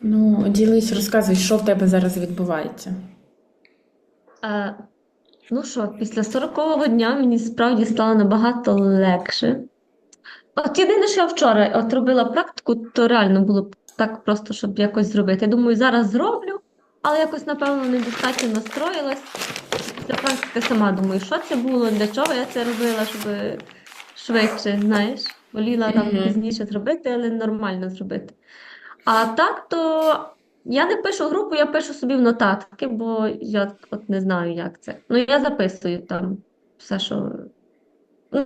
Ну, ділись, розказуй, що в тебе зараз відбувається. Е, ну що, після 40-го дня мені справді стало набагато легше. От єдине, що я вчора от робила практику, то реально було б так просто, щоб якось зробити. Я думаю, зараз зроблю, але якось, напевно, недостатньо настроїлась. Після практики сама думаю, що це було, для чого я це робила, щоб швидше, знаєш, воліла там пізніше зробити, але нормально зробити. А так, то я не пишу групу, я пишу собі в нотатки, бо я от не знаю, як це. Ну, я записую там все, що.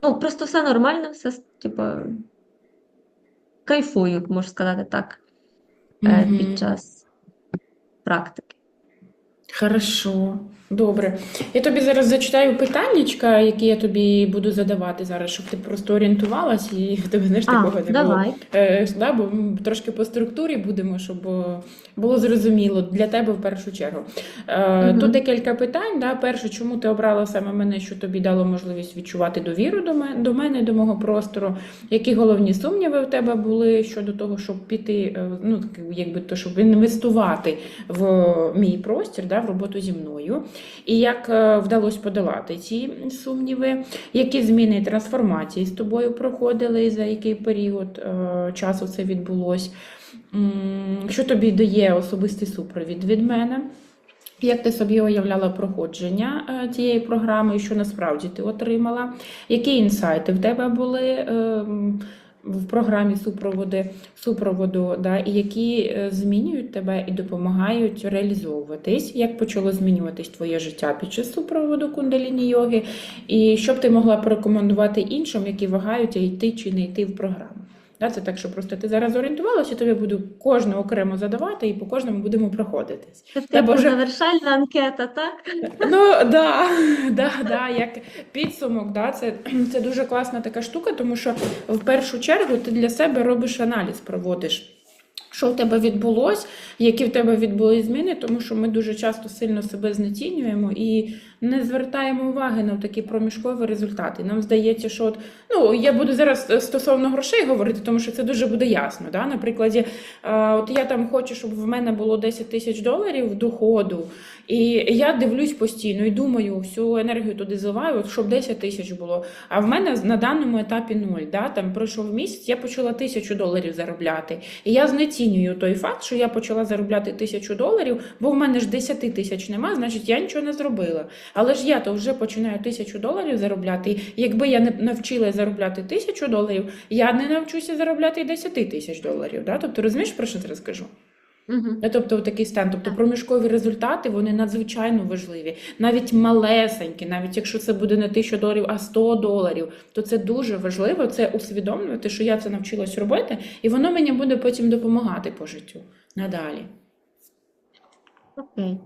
Ну, просто все нормально, все, типу, кайфую, можу сказати так, е, Мгм. під час практики. Хорошо, добре. Я тобі зараз зачитаю питаннячка, які я тобі буду задавати зараз, щоб ти просто орієнтувалась і в тебе знаєш, такого не давай. було. Е, да, бо трошки по структурі будемо, щоб е, було зрозуміло для тебе в першу чергу. Е, Мгм. Тут декілька питань. Да. Перше, чому ти обрала саме мене, що тобі дало можливість відчувати довіру до мене, до мене, до мого простору? Які головні сумніви в тебе були щодо того, щоб піти, е, ну якби то, щоб інвестувати в мій простір, да, в роботу зі мною? І як е, вдалося подолати ці сумніви? Які зміни і трансформації з тобою проходили, і за який період е, часу це відбулось? Що тобі дає особистий супровід від мене? Як ти собі уявляла проходження е, цієї програми, і що насправді ти отримала? Які інсайти в тебе були ем, в програмі супроводи, супроводу, да, і які е, змінюють тебе і допомагають реалізовуватись? Як почало змінюватись твоє життя під час супроводу кундаліні йоги? І що б ти могла порекомендувати іншим, які вагаються йти чи не йти в програму? Да, це так, що просто ти зараз орієнтувалася, тобі буду кожну окремо задавати і по кожному будемо проходитись. Це типу Боже. завершальна анкета, так? Ну да, да, да, як підсумок, да, це, це дуже класна така штука, тому що в першу чергу ти для себе робиш аналіз, проводиш. Що в тебе відбулось, які в тебе відбулись зміни, тому що ми дуже часто сильно себе знецінюємо і не звертаємо уваги на такі проміжкові результати. Нам здається, що от, ну я буду зараз е, стосовно грошей говорити, тому що це дуже буде ясно. Да? На прикладі, е, от я там хочу, щоб в мене було 10 тисяч доларів доходу, і я дивлюсь постійно і думаю, всю енергію туди зливаю, щоб 10 тисяч було. А в мене на даному етапі нуль. Да? Там пройшов місяць, я почала тисячу доларів заробляти. І я знецінюю той факт, що я почала заробляти тисячу доларів, бо в мене ж 10 тисяч нема, значить я нічого не зробила. Але ж я то вже починаю тисячу доларів заробляти. І якби я не навчилася заробляти тисячу доларів, я не навчуся заробляти і 10 тисяч доларів. Да? Тобто розумієш, про що зараз кажу? Угу. Тобто такий стан, тобто проміжкові результати вони надзвичайно важливі, навіть малесенькі, навіть якщо це буде не 1000 доларів, а 100 доларів, то це дуже важливо. Це усвідомлювати, що я це навчилась робити, і воно мені буде потім допомагати по життю надалі. Окей.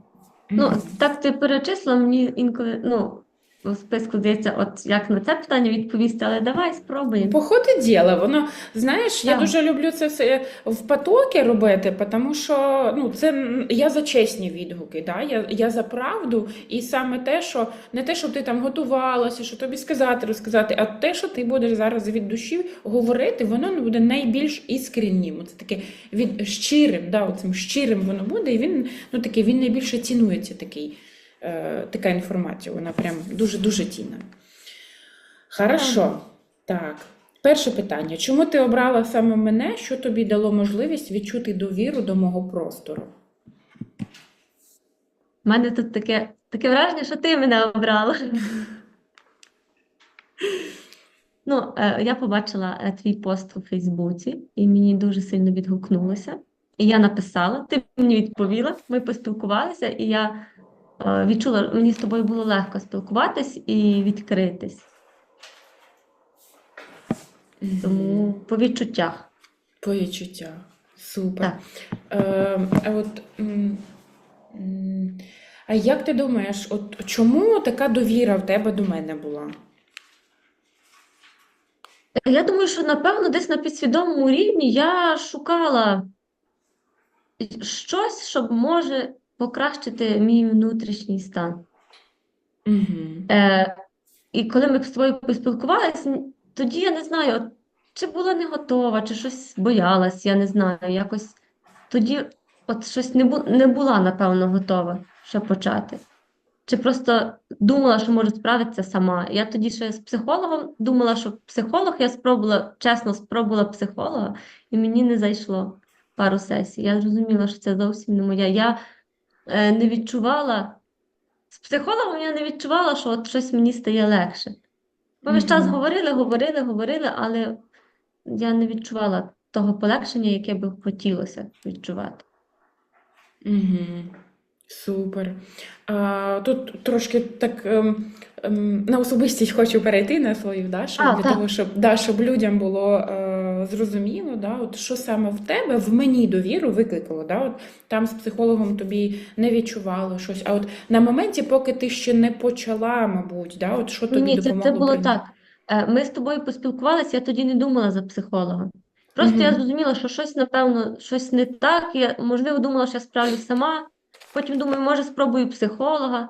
Ну, так ти перечислила мені інколи, ну, у списку здається, от як на це питання відповісти, але давай спробуємо. По ходу діла, воно знаєш, я Так. дуже люблю це все в потоки робити, тому що ну це м, я за чесні відгуки. Да? Я, я за правду, і саме те, що не те, щоб ти там готувалася, що тобі сказати, розказати, а те, що ти будеш зараз від душі говорити, воно буде найбільш іскреннім. Це таке від щирим, да, оцим щирим воно буде, і він ну такий він найбільше цінується такий. Е, така інформація, вона прям дуже-дуже цінна. Хорошо. Так. Перше питання. Чому ти обрала саме мене? Що тобі дало можливість відчути довіру до мого простору? У мене тут таке, таке враження, що ти мене обрала. Ну, е, я побачила е, твій пост у Фейсбуці, і мені дуже сильно відгукнулося. І я написала, ти мені відповіла, ми поспілкувалися, і я відчула, мені з тобою було легко спілкуватись і відкритись. Тому по відчуттях. По відчуттях. Супер. Так. Е, а от, а як ти думаєш, от чому така довіра в тебе до мене була? Я думаю, що напевно десь на підсвідомому рівні я шукала щось, що може покращити мій внутрішній стан. Угу. Е, і коли ми з тобою поспілкувалися, тоді я не знаю, от чи була не готова, чи щось боялась, я не знаю, якось тоді от щось не, бу, не була, напевно, готова ще почати. Чи просто думала, що можу справитися сама. Я тоді ще з психологом думала, що психолог, я спробувала, чесно, спробувала психолога, і мені не зайшло пару сесій. Я зрозуміла, що це зовсім не моя. Я не відчувала, з психологом я не відчувала, що от щось мені стає легше. Ми весь час говорили, говорили, говорили, але я не відчувала того полегшення, яке би хотілося відчувати. Угу. Супер. А, тут трошки так ем, ем, на особистість хочу перейти на свою, да, щоб, А, для так. того, щоб, да, щоб людям було е, зрозуміло, да, от що саме в тебе в мені довіру викликало. Да, от там з психологом тобі не відчувало щось. А от на моменті, поки ти ще не почала, мабуть, да, от що тобі Ні, це, це було прийняти? так. Е, Ми з тобою поспілкувалися, я тоді не думала за психолога. Просто я зрозуміла, що щось, напевно, щось не так. Я, можливо, думала, що я справлюсь сама. Потім думаю, може, спробую психолога.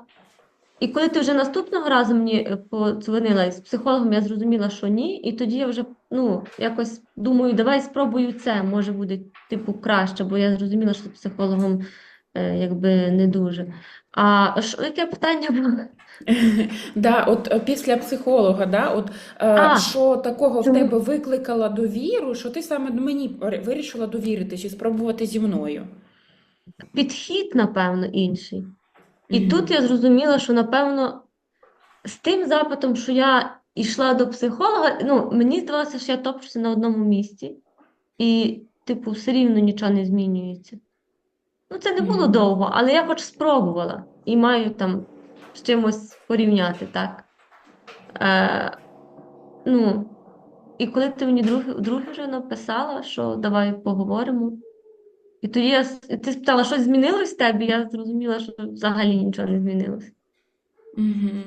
І коли ти вже наступного разу мені е, подзвонила із психологом, я зрозуміла, що ні. І тоді я вже ну, якось думаю, давай спробую це, може буде типу краще, бо я зрозуміла, що з психологом е, якби не дуже. А що, яке питання було? Да, от е, після психолога, да, от А, що такого в тебе викликало довіру, що ти саме мені вирішила довіритись і спробувати зі мною? Підхід, напевно, інший. І тут я зрозуміла, що, напевно, з тим запитом, що я йшла до психолога, ну, мені здавалося, що я топчуся на одному місці, і, типу, все рівно нічого не змінюється. Ну, це не було довго, але я хоч спробувала і маю там з чимось порівняти, так. Е, ну, і коли ти мені друге, друге вже написала, що давай поговоримо. І тоді я, ти спитала, що змінилось в тебе? Я зрозуміла, що взагалі нічого не змінилось. Мгм.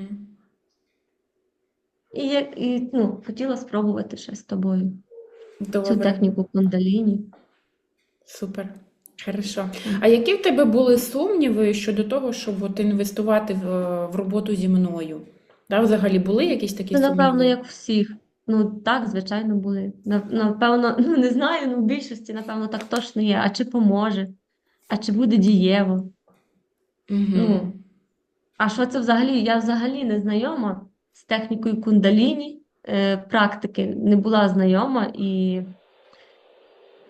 І я і, ну, хотіла спробувати ще з тобою цю техніку кундаліні. супер. Хорошо. А які в тебе були сумніви щодо того, щоб от інвестувати в, в роботу зі мною? Да, взагалі були якісь такі Це, напевно, як всіх. Ну, так, звичайно, були. Напевно, ну не знаю, ну в більшості, напевно, так точно є. А чи поможе? А чи буде дієво? Мгм. Ну, а що це взагалі? Я взагалі не знайома з технікою кундаліні, е, практики не була знайома і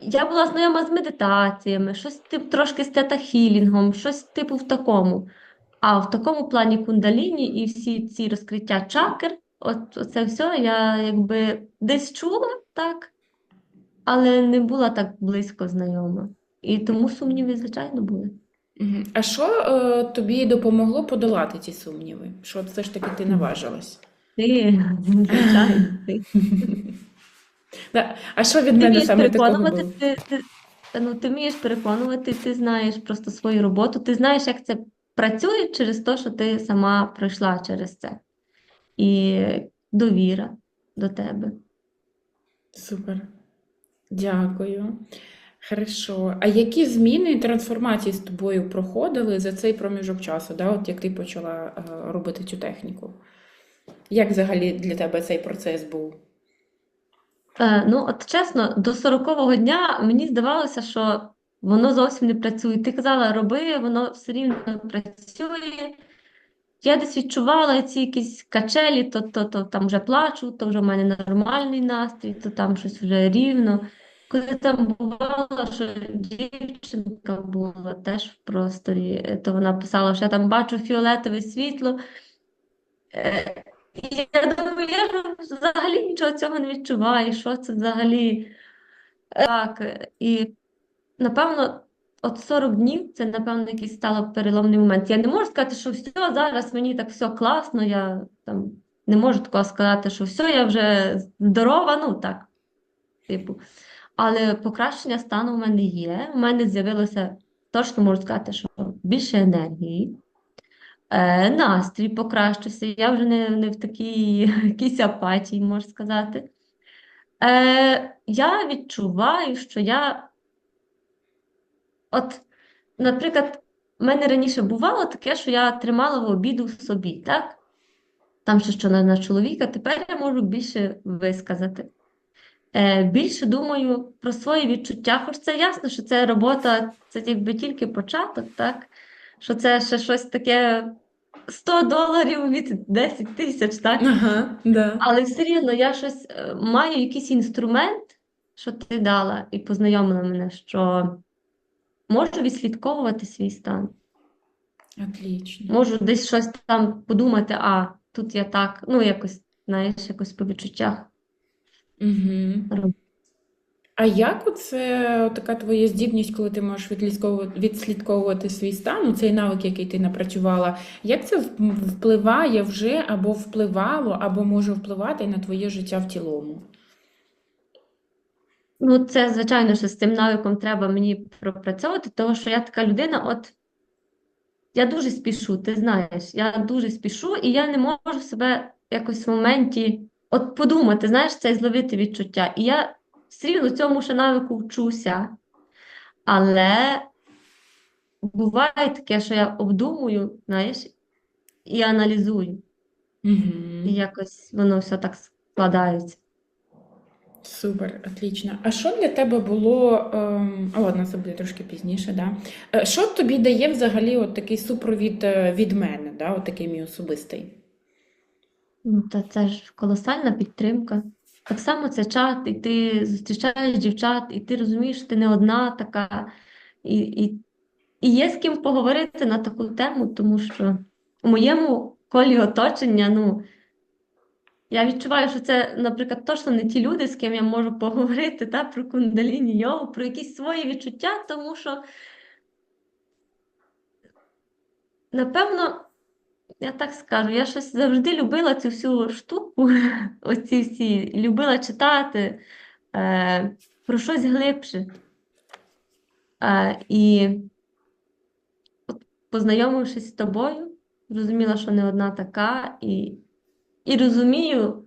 я була знайома з медитаціями, щось тип, трошки з тета-хілінгом, щось типу в такому. А в такому плані кундаліні і всі ці розкриття чакр, от це все я якби десь чула, так, але не була так близько знайома. І тому сумніви, звичайно, були. А що е, тобі допомогло подолати ці сумніви? Що все ж таки ти наважилась? Ти, звичайно, ти. А що від Ти мене саме такого було? ти, ти, ну, ти вмієш переконувати, ти знаєш просто свою роботу, ти знаєш, як це працює через те, що ти сама пройшла через це. І довіра до тебе. Супер. Дякую. Хорошо. А які зміни і трансформації з тобою проходили за цей проміжок часу, да? От як ти почала е, робити цю техніку? Як взагалі для тебе цей процес був? Е, ну, от чесно, до 40-го дня мені здавалося, що воно зовсім не працює. Ти казала, роби, воно все рівно працює. Я десь відчувала ці якісь качелі, то, то, то там вже плачу, то вже в мене нормальний настрій, то там щось вже рівно. Коли там бувало, що дівчинка була теж в просторі, е, то вона писала, що я там бачу фіолетове світло. Е, І я думаю, я взагалі нічого цього не відчуваю, що це взагалі так. І напевно, от 40 днів це, напевно, якийсь стало переломний момент. Я не можу сказати, що все, зараз мені так все класно, я там не можу такого сказати, що все, я вже здорова, ну так, типу. Але покращення стану у мене є. У мене з'явилося, точно можу сказати, що більше енергії. Е, настрій покращився. Я вже не, не в такій якійсь апатії, можна сказати. Е, я відчуваю, що я, от, наприклад, в мене раніше бувало таке, що я тримала в обіду в собі, так? Там ще що на, на чоловіка, тепер я можу більше висказати. е, більше думаю про свої відчуття. Хоч це ясно, що це робота, це якби тільки початок, так? Що це ще щось таке 100 доларів від 10 тисяч, так? Ага, да. Але все рівно я щось е, маю якийсь інструмент, що ти дала, і познайомила мене, що можу відслідковувати свій стан. Отлично. Можу десь щось там подумати, а тут я так, ну якось, знаєш, якось по відчуттях. Угу. А як оце така твоя здібність, коли ти можеш відслідковувати, відслідковувати свій стан, ну, цей навик, який ти напрацювала, як це впливає вже або впливало, або може впливати на твоє життя в цілому? Ну, це, звичайно, що з цим навиком треба мені пропрацьовувати, тому що я така людина, от я дуже спішу, ти знаєш, я дуже спішу, і я не можу себе якось в моменті от подумати, знаєш, це зловити відчуття. І я все рівно цьому ще навику вчуся. Але буває таке, що я обдумую, знаєш, і аналізую, Угу. і якось воно все так складається. Супер, отлично. А що для тебе було, ем, ладно, це буде трошки пізніше, да? Е, Що тобі дає взагалі от такий супровід е, від мене, да? От такий мій особистий? Ну, та це ж колосальна підтримка. Так само це чат, і ти зустрічаєш дівчат, і ти розумієш, ти не одна така, і, і, і є з ким поговорити на таку тему, тому що у моєму колі оточення, ну, я відчуваю, що це, наприклад, точно не ті люди, з ким я можу поговорити та, про кундаліні йогу, про якісь свої відчуття, тому що, напевно, я так скажу, я щось завжди любила цю всю штуку, оці всі, любила читати е, про щось глибше. Е, і от, познайомившись з тобою, зрозуміла, що не одна така, і, і розумію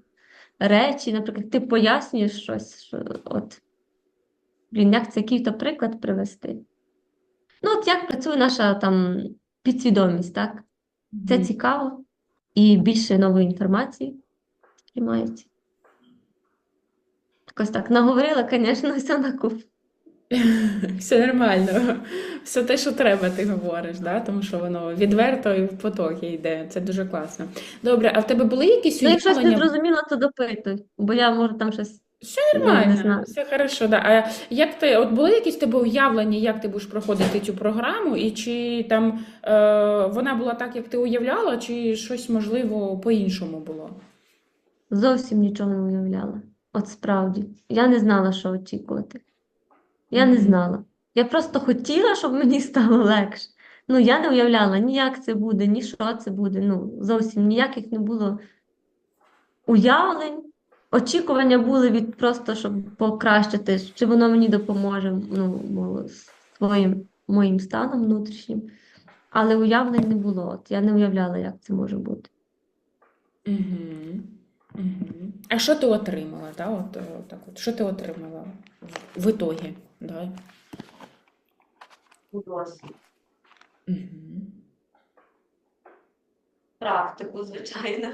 речі, наприклад, ти пояснюєш щось, що от, блін, як це який-то приклад привести. Ну, от як працює наша там підсвідомість, так? Це Мгм. цікаво і більше нової інформації сприймається. Якось так наговорила, звісно, все на куп. Все нормально. Все те, що треба, ти говориш, да? тому що воно відверто і в потоки йде. Це дуже класно. Добре, а в тебе були якісь Ну, якщо щось не зрозуміло, то допитуй, бо я можу там щось Все нормально, все хорошо. Да. А як ти, от були якісь тебе уявлення, як ти будеш проходити цю програму, і чи там е, вона була так, як ти уявляла, чи щось можливо по-іншому було? Зовсім нічого не уявляла. От справді. Я не знала, що очікувати. Я не знала. Я просто хотіла, щоб мені стало легше. Ну, я не уявляла ні як це буде, ні що це буде. Ну, зовсім ніяких не було уявлень. Очікування були від просто, щоб покращити, чи воно мені допоможе ну, своїм моїм станом внутрішнім. Але уявлень не було. От я не уявляла, як це може бути. Угу. Угу. А що ти отримала? Да? От, е, так от, що ти отримала в, в ітогі? Да? Угу. Практику, звичайно.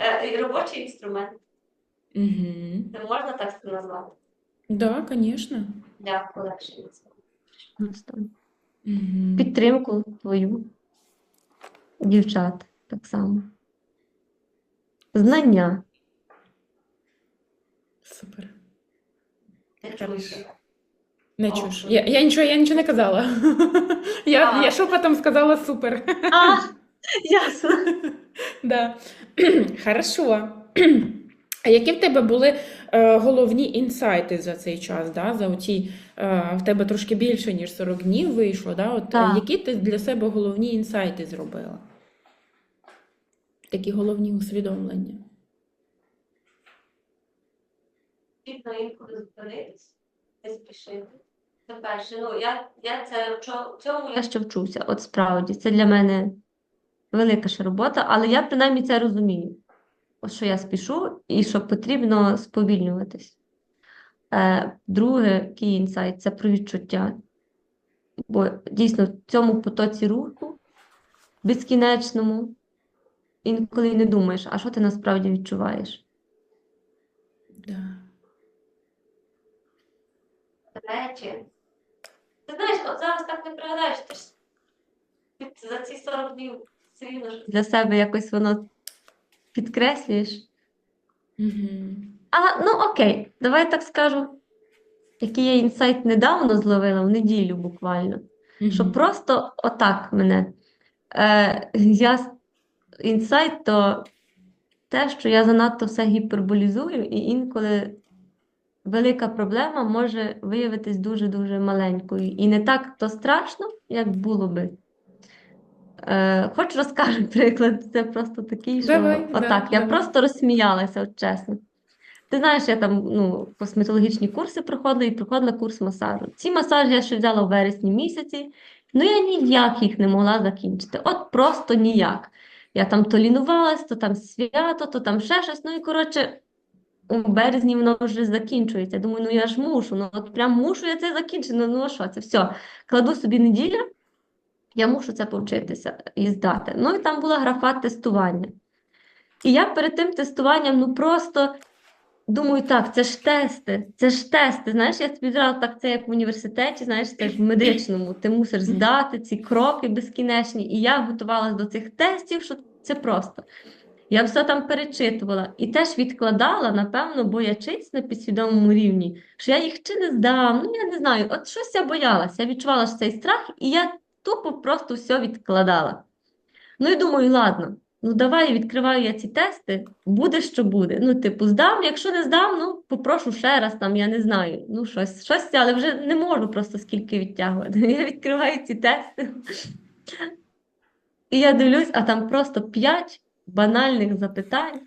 Е, робочий інструмент. Угу. Це можна так це назвати? Да, звісно. Для полегшення цього. Угу. Підтримку твою, дівчат так само. Знання. Супер. Я Хорошо. Не О, чуєш. Я, я, нічого, я нічого не казала. Я, А. я шепотом сказала супер. А, ясно. Да. Хорошо. А які в тебе були е, головні інсайти за цей час? Да? За оці, е, в тебе трошки більше, ніж 40 днів вийшло. Да? От, е, Так. які ти для себе головні інсайти зробила? Такі головні усвідомлення. Потрібно інколи зупинитись, не спішити. Це перше. Ну, я, я це цьому я ще вчуся. От справді, це для мене велика ще робота, але я принаймні це розумію. От що я спішу і що потрібно сповільнюватись. Е, друге, який інсайт це про відчуття. Бо дійсно в цьому потоці руху безкінечному інколи не думаєш, а що ти насправді відчуваєш. Да. речі. Ти знаєш, от зараз так не пригадаєш, ти ж за ці 40 днів все рівно ж для себе якось воно підкреслюєш. Угу. А, ну окей, давай так скажу. Який я інсайт недавно зловила, в неділю буквально. Що просто отак мене. Е, я, інсайт то те, що я занадто все гіперболізую, і інколи велика проблема може виявитись дуже-дуже маленькою. І не так то страшно, як було би. Е, хоч розкажу приклад, це просто такий, що Давай, да, отак. Я давай. просто розсміялася, от чесно. Ти знаєш, я там ну, косметологічні курси проходила і проходила курс масажу. Ці масажі я ще взяла в вересні місяці, ну я ніяк їх не могла закінчити. От просто ніяк. Я там то лінувалась, то там свято, то там ще щось. Ну і коротше, у березні воно вже закінчується. Думаю, ну я ж мушу, ну от прям мушу я це закінчити. Ну, ну що це? Все, кладу собі неділя, я мушу це повчитися і здати. Ну і там була графа тестування. І я перед тим тестуванням, ну просто. Думаю, так, це ж тести, це ж тести. Знаєш, я собі зразу так, це як в університеті, знаєш, це ж в медичному. Ти мусиш здати ці кроки безкінечні. І я готувалася до цих тестів, що це просто. Я все там перечитувала і теж відкладала, напевно, боячись на підсвідомому рівні, що я їх чи не здам. Ну, я не знаю. От щось я боялася. Я відчувала цей страх, і я тупо просто все відкладала. Ну і думаю, ладно. Ну, давай відкриваю я ці тести, буде, що буде. Ну, типу, здам, якщо не здам, ну попрошу ще раз, там, я не знаю. Ну, щось, щось, але вже не можу просто скільки відтягувати. Я відкриваю ці тести. І я дивлюсь, а там просто п'ять банальних запитань,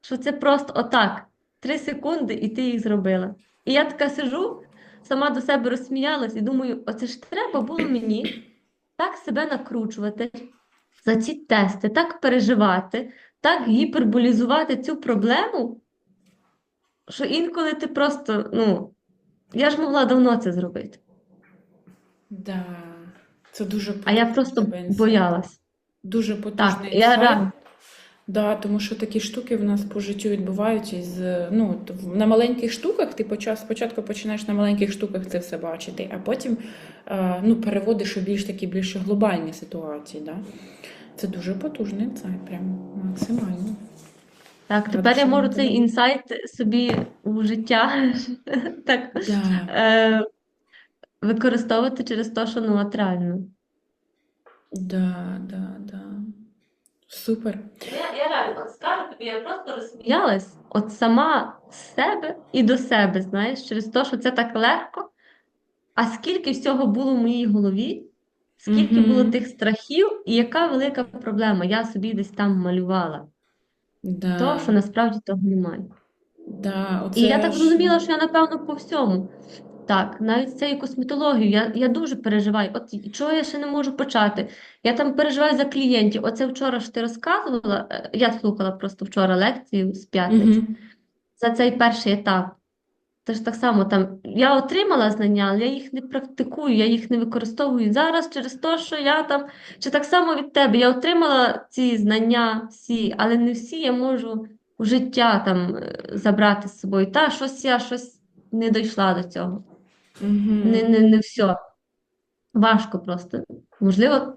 що це просто отак, три секунди, і ти їх зробила. І я така сижу, сама до себе розсміялась і думаю, оце ж треба було мені так себе накручувати за ці тести, так переживати, так гіперболізувати цю проблему, що інколи ти просто, ну, я ж могла давно це зробити, Да. Це дуже а я просто боялась. Дуже Так, потужний я інсайт. Да, тому що такі штуки в нас по життю відбуваються із ну на маленьких штуках. Ти почав спочатку починаєш на маленьких штуках це все бачити, а потім е, ну, переводиш у більш такі більш глобальні ситуації. Да? Це дуже потужний інсайт, прям максимально. Так, тепер я можу цей інсайт собі у життя так, Да. е, використовувати через те, що ну, от реально. Да, да, да. Супер. Я, я реально скажу тобі, я просто розсміялась от сама з себе і до себе, знаєш, через те, що це так легко. А скільки всього було в моїй голові, скільки Мгм. було тих страхів, і яка велика проблема. Я собі десь там малювала. Да. То, що насправді того немає. Да, оце І я так зрозуміла, що я, напевно, по всьому. Так, навіть цією косметологією я, я дуже переживаю. От чого я ще не можу почати? Я там переживаю за клієнтів. Оце вчора ж ти розказувала, е, я слухала просто вчора лекцію з п'ятниці Мгм. за цей перший етап. Тож так само там я отримала знання, але я їх не практикую, я їх не використовую зараз через те, що я там, чи так само від тебе, я отримала ці знання всі, але не всі я можу в життя там е, забрати з собою. Та щось я щось не дійшла до цього. Мгм. Не, не, не все. Важко просто. Можливо,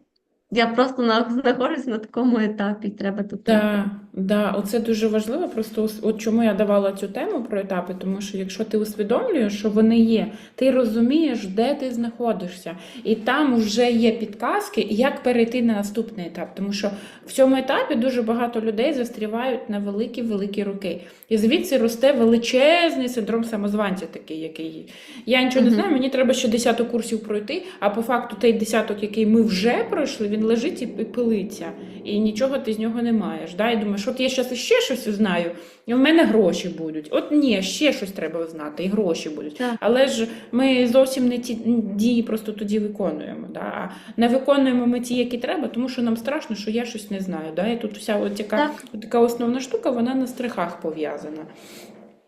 я просто на, знаходжусь на такому етапі, треба тут. Да, да, оце дуже важливо. Просто от чому я давала цю тему про етапи, тому що якщо ти усвідомлюєш, що вони є, ти розумієш, де ти знаходишся, і там вже є підказки, як перейти на наступний етап. Тому що в цьому етапі дуже багато людей застрівають на великі великі роки. І звідси росте величезний синдром самозванця, такий, який є. я нічого не знаю, мені треба ще десяток курсів пройти, а по факту той десяток, який ми вже пройшли, він лежить і пилиться, і нічого ти з нього не маєш. Да? І думаєш, от я зараз ще щось узнаю, і в мене гроші будуть. От ні, ще щось треба знати, і гроші будуть. Так. Але ж ми зовсім не ті дії просто тоді виконуємо. Да? А не виконуємо ми ті, які треба, тому що нам страшно, що я щось не знаю. Да? І тут вся от яка, Так. от така основна штука, вона на страхах пов'язана.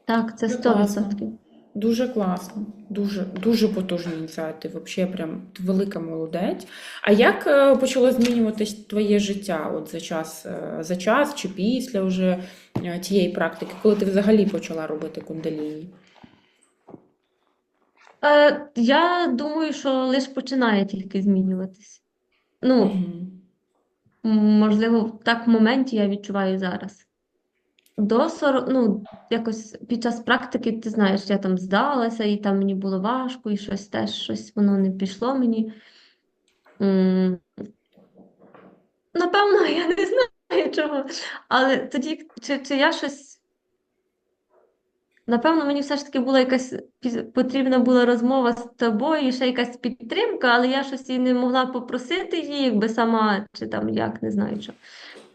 Так, це Це 100%. Дуже класно, дуже, дуже потужні інсайти. Взагалі, прям велика молодець. А як е, почало змінюватись твоє життя от за час, е, за час чи після вже е, тієї практики, коли ти взагалі почала робити кундаліні? Е, я думаю, що лише починає тільки змінюватись. Ну, м, можливо, так в моменті я відчуваю зараз. До 40, ну, якось під час практики, ти знаєш, я там здалася, і там мені було важко, і щось теж щось воно не пішло мені. Напевно, я не знаю чого. Але тоді, чи, чи я щось. Напевно, мені все ж таки була якась потрібна була розмова з тобою, і ще якась підтримка, але я щось і не могла попросити її, якби сама, чи там як, не знаю що.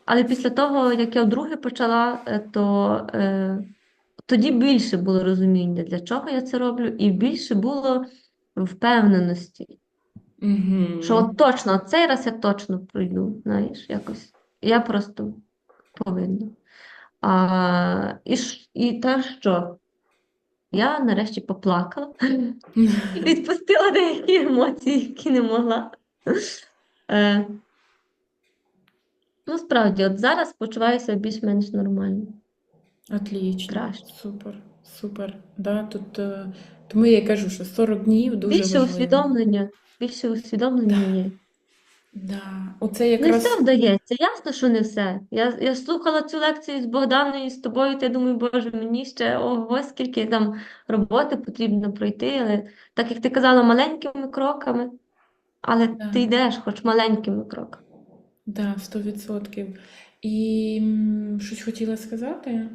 Але після того, як я вдруге почала, е, то е, тоді більше було розуміння, для чого я це роблю, і більше було впевненості, Мгм. що от точно, цей раз я точно пройду, знаєш, якось. Я просто повинна. А, і, і те, що я нарешті поплакала відпустила деякі емоції, які не могла. Е, ну, справді, от зараз почуваюся більш-менш нормально. Отлично. Краще. Супер, супер. Да, тут, е, тому я й кажу, що 40 днів дуже Більше важливо. усвідомлення, більше усвідомлення є. Да. Оце Не якраз все вдається, ясно, що не все. Я, я слухала цю лекцію з Богданою і з тобою, та я думаю, Боже, мені ще ого, скільки там роботи потрібно пройти, але так як ти казала, маленькими кроками, але Да. ти йдеш хоч маленькими кроками. Да, 100%. І м, щось хотіла сказати?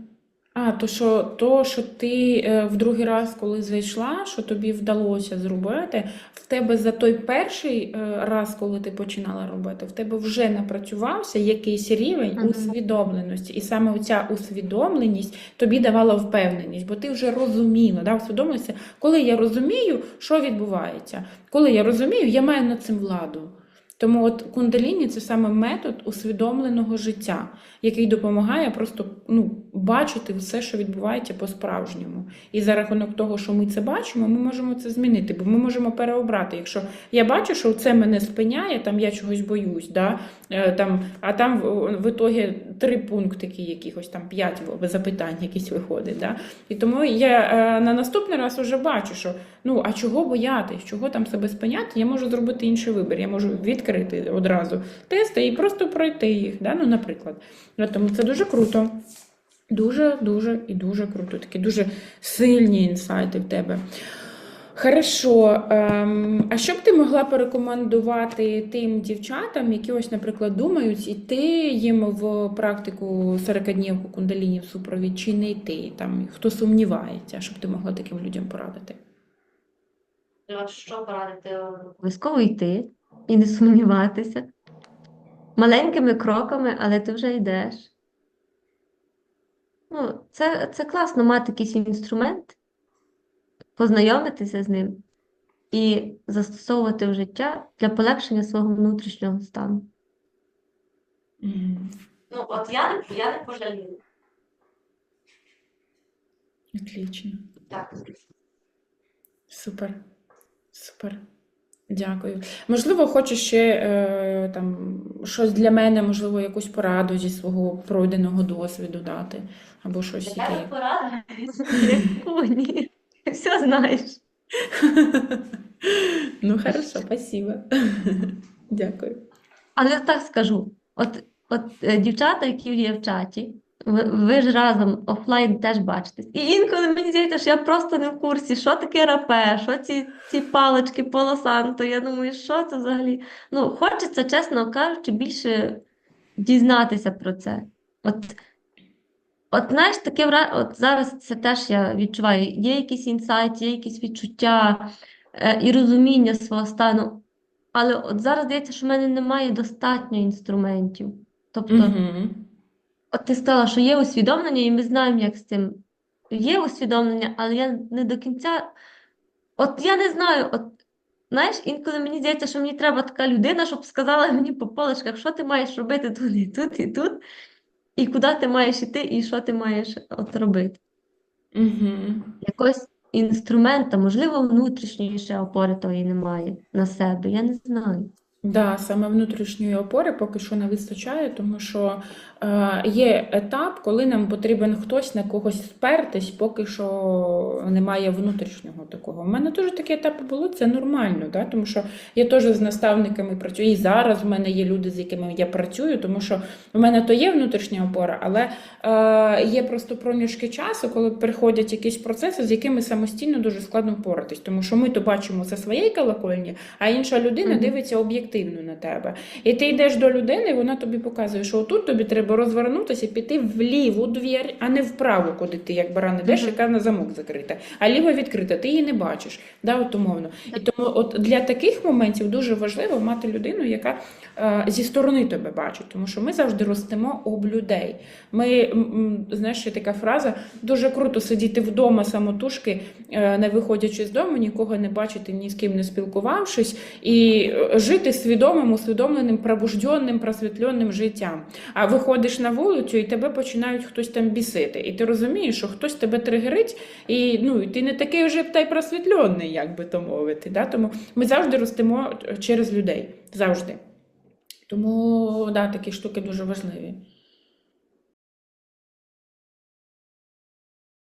А, то що, то, що ти е, в другий раз, коли зайшла, що тобі вдалося зробити, в тебе за той перший е, раз, коли ти починала робити, в тебе вже напрацювався якийсь рівень Мгм. усвідомленості. І саме оця усвідомленість тобі давала впевненість, бо ти вже розуміла, да, усвідомилася, коли я розумію, що відбувається, коли я розумію, я маю над цим владу. Тому от кундаліні це саме метод усвідомленого життя, який допомагає просто ну, бачити все, що відбувається по-справжньому. І за рахунок того, що ми це бачимо, ми можемо це змінити, бо ми можемо переобрати. Якщо я бачу, що це мене спиняє, там я чогось боюсь, да? е, там, а там в, ітогі три пунктики якихось там п'ять запитань якісь виходить. Да? І тому я е, на наступний раз вже бачу, що ну а чого боятись, чого там себе спиняти, я можу зробити інший вибір. Я можу відкрити одразу тести і просто пройти їх. Да? Ну, наприклад. Тому це дуже круто. Дуже, дуже і дуже круто. Такі дуже сильні інсайти в тебе. Хорошо. Ем, а що б ти могла порекомендувати тим дівчатам, які ось, наприклад, думають іти їм в практику 40-днівку кундаліні в супровід, чи не йти, там, хто сумнівається, щоб ти могла таким людям порадити? Що порадити? Обов'язково йти і не сумніватися. Маленькими кроками, але ти вже йдеш. Ну, це, це класно мати якийсь інструмент, познайомитися з ним і застосовувати в життя для полегшення свого внутрішнього стану. Ну, от я, я не пожалію. Отлично. Так. Супер. Супер. Дякую. Можливо, хочеш ще е, там щось для мене, можливо, якусь пораду зі свого пройденого досвіду дати, або щось Я не порада. Ні. Все знаєш. Ну, хорошо, спасибо. Дякую. Але так скажу: от, от е, дівчата, які є в чаті, ви, ви ж разом офлайн теж бачитесь. І інколи мені здається, що я просто не в курсі, що таке рапе, що ці, ці палички полосанто. Я думаю, що це взагалі? Ну, хочеться, чесно кажучи, більше дізнатися про це. От, от знаєш, таке от зараз це теж я відчуваю. Є якийсь інсайт, є якісь відчуття е, і розуміння свого стану. Але от зараз здається, що в мене немає достатньо інструментів. Тобто, Угу. От ти сказала, що є усвідомлення, і ми знаємо, як з цим. Є усвідомлення, але я не до кінця. От я не знаю, от знаєш, інколи мені здається, що мені треба така людина, щоб сказала мені по полочках, що ти маєш робити тут і тут, і тут, і куди ти маєш іти, і що ти маєш от робити. Угу. Якогось інструмента, можливо, внутрішньої ще опори тої немає на себе. Я не знаю. Да, саме внутрішньої опори поки що не вистачає, тому що є етап, коли нам потрібен хтось на когось спертись, поки що немає внутрішнього такого. У мене теж такі етапи були, це нормально, да? тому що я теж з наставниками працюю. І зараз в мене є люди, з якими я працюю, тому що в мене то є внутрішня опора, але е, є просто проміжки часу, коли приходять якісь процеси, з якими самостійно дуже складно впоратись. Тому що ми то бачимо це своєї колокольні, а інша людина Мгм. дивиться об'єктивно на тебе. І ти йдеш до людини, вона тобі показує, що отут тобі треба розвернутися і піти в ліву двір, а не вправо, куди ти як баран ідеш, яка на замок закрита. А ліва відкрита, ти її не бачиш. Да, от умовно. І тому от для таких моментів дуже важливо мати людину, яка е, зі сторони тебе бачить, тому що ми завжди ростемо об людей. Ми, знаєш, ще така фраза, дуже круто сидіти вдома самотужки, е, не виходячи з дому, нікого не бачити, ні з ким не спілкувавшись, і е, жити свідомим, усвідомленим, пробужденним, просвітленим життям. А виходиш на вулицю, і тебе починають хтось там бісити. І ти розумієш, що хтось тебе тригерить, і ну, ти не такий вже та й просвітлений, як би то мовити. Да? Тому ми завжди ростемо через людей. Завжди. Тому да, такі штуки дуже важливі.